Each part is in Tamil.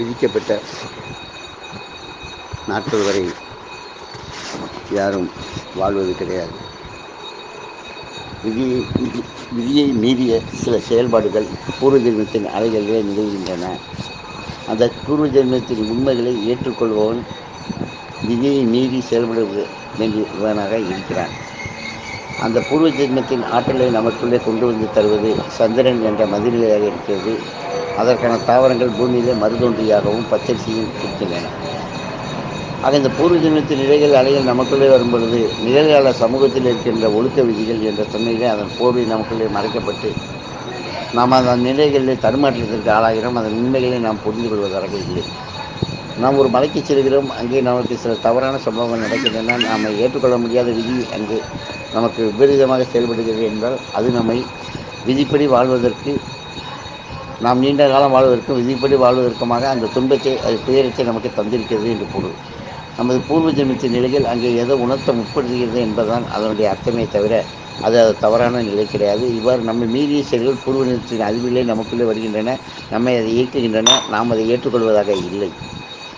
விதிக்கப்பட்ட நாட்கள் வரை யாரும் வாழ்வது கிடையாது. விதியை விதி விதியை மீறிய சில செயல்பாடுகள் பூர்வ ஜென்மத்தின் அலைகளிலே நிகழ்கின்றன. அந்த பூர்வ ஜென்மத்தின் உண்மைகளை ஏற்றுக்கொள்பவன் விதியை மீறி செயல்பட வேண்டியவனாக இருக்கிறான். அந்த பூர்வ ஜென்மத்தின் ஆற்றலை நமக்குள்ளே கொண்டு வந்து தருவது சந்திரன் என்ற மதிநிலையாக இருக்கிறது. அதற்கான தாவரங்கள் பூமியிலே மறுதொன்றியாகவும் பச்சரிசியும் இருக்கின்றன ஆக இந்த பூர்வ ஜென்மத்தின் நிலைகள் அலைகள் நமக்குள்ளே வரும்பொழுது நிகழ்கால சமூகத்தில் இருக்கின்ற ஒழுக்க விதிகள் என்ற தன்மையிலே அதன் போர்வை நமக்குள்ளே மறைக்கப்பட்டு நாம் அந்த நிலைகளில் தடுமாற்றத்திற்கு ஆளாகிறோம். அதன் உண்மைகளை நாம் புரிந்து கொள்வதாக இல்லை. நாம் ஒரு மலைக்கு செல்கிறோம். அங்கே நமக்கு சில தவறான சம்பவங்கள் நடக்கின்றன. நாம் ஏற்றுக்கொள்ள முடியாத விதி அங்கு நமக்கு விபரீதமாக செயல்படுகிறது என்றால் அது நம்மை விதிப்படி வாழ்வதற்கு நாம் நீண்ட காலம் வாழ்வதற்கும் விதிப்படி வாழ்வதற்குமாக அந்த துன்பத்தை அது துயரத்தை நமக்கு தந்திருக்கிறது என்று பொருள் நமது பூர்வ ஜென்மத்தின் நிலையில் அங்கே எதை உணர்த்த முற்படுத்துகிறது என்பதுதான் அதனுடைய அர்த்தமே தவிர அது அது தவறான நிலை கிடையாது. இவ்வாறு நம்ம மீறிய செயல்கள் பூர்வ ஜென்மத்தின் அறிவிலே நமக்குள்ளே வருகின்றன நம்மை அதை இயக்குகின்றன நாம் அதை ஏற்றுக்கொள்வதாக இல்லை.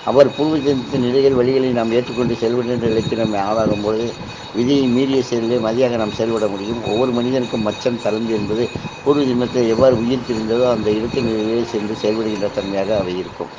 அவர் பூர்வ ஜென்மத்தின் நிலைகள் வழிகளை நாம் ஏற்றுக்கொண்டு செயல்படுகின்ற நிலைக்கு நம்மை ஆளாகும் பொழுது விதியை மீறிய செயலிலே மதியாக நாம் செயல்பட முடியும். ஒவ்வொரு மனிதனுக்கும் மச்சம் தளர்ந்து என்பது பூர்வ ஜென்மத்தில் எவ்வாறு உயிர்த்திருந்ததோ அந்த இடத்தின் நிலையிலே சென்று செயல்படுகின்ற தன்மையாக அவை இருக்கும்.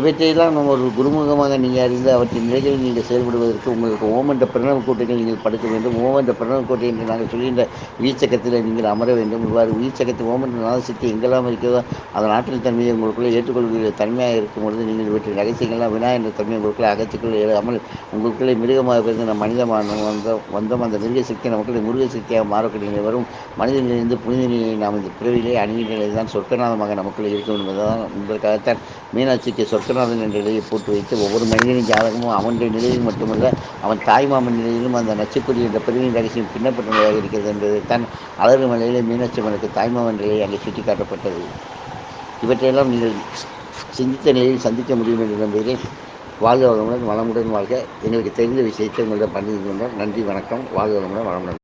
இவற்றையெல்லாம் நம்ம ஒரு குருமுகமாக நீங்கள் அறிந்து அவற்றின் நிலைகளில் நீங்கள் செயல்படுவதற்கு உங்களுக்கு ஓம் என்ற பிரணவ கோட்டைகள் நீங்கள் படுக்க வேண்டும். ஓம் என்ற பிரணவ கோட்டை என்று நாங்கள் சொல்கின்ற உயிர்ச்சக்கத்தில் நீங்கள் அமர வேண்டும். இவ்வாறு உயிர்ச்சக்கத்தை ஓம் என்ற நாதசக்தி எங்கெல்லாம் இருக்கிறதோ அதன் ஆற்றல் தன்மையை உங்களுக்குள்ளே ஏற்றுக்கொள்கிற தன்மையாக இருக்கும் பொழுது நீங்கள் இவற்றின் ரகசியங்கள்லாம் வினா என்ற தன்மை உங்களுக்குள்ளே அகத்துக்குள்ளே எழுதாமல் உங்களுக்குள்ளே மிருகமாக பிறந்து நம் மனிதமான வந்த வந்தோம் அந்த மிருக சக்தி நமக்குள்ளே முருக சக்தியாக மாறக்கூடிய வரும். மனிதனிலிருந்து புனித நிலையை நாம் இந்த பிறவிலே அணுகின்ற தான் சொர்க்கநாதமாக நமக்குள்ளே இருக்கும் என்பதுதான் உங்களுக்காகத்தான் மீனாட்சிக்கு விஸ்வநாதன் என்ற நிலையை போட்டு வைத்து ஒவ்வொரு மனிதனின் ஜாதகமும் அவனுடைய நிலையில் மட்டுமல்ல அவன் தாய்மாமன் நிலையிலும் அந்த நச்சுக்குடி என்ற பிரிவின் ரகசியம் பின்னப்பட்ட நிலையாக இருக்கிறது என்பதைத்தான் அழகு மலையிலே மீனாட்சி தாய்மாமன் நிலையை அங்கே சுட்டி காட்டப்பட்டது இவற்றையெல்லாம் நீங்கள் சிந்தித்த நிலையில் சந்திக்க முடியும் என்று நம்புகிறேன் வாழ்க வளமுடன் வளமுடன் வாழ்க. எங்களுக்கு தெரிந்த விஷயத்தை உங்களிடம் பண்ணியிருக்கின்றோம் நன்றி வணக்கம். வாழ்க வளமுடன் வளமுடன்.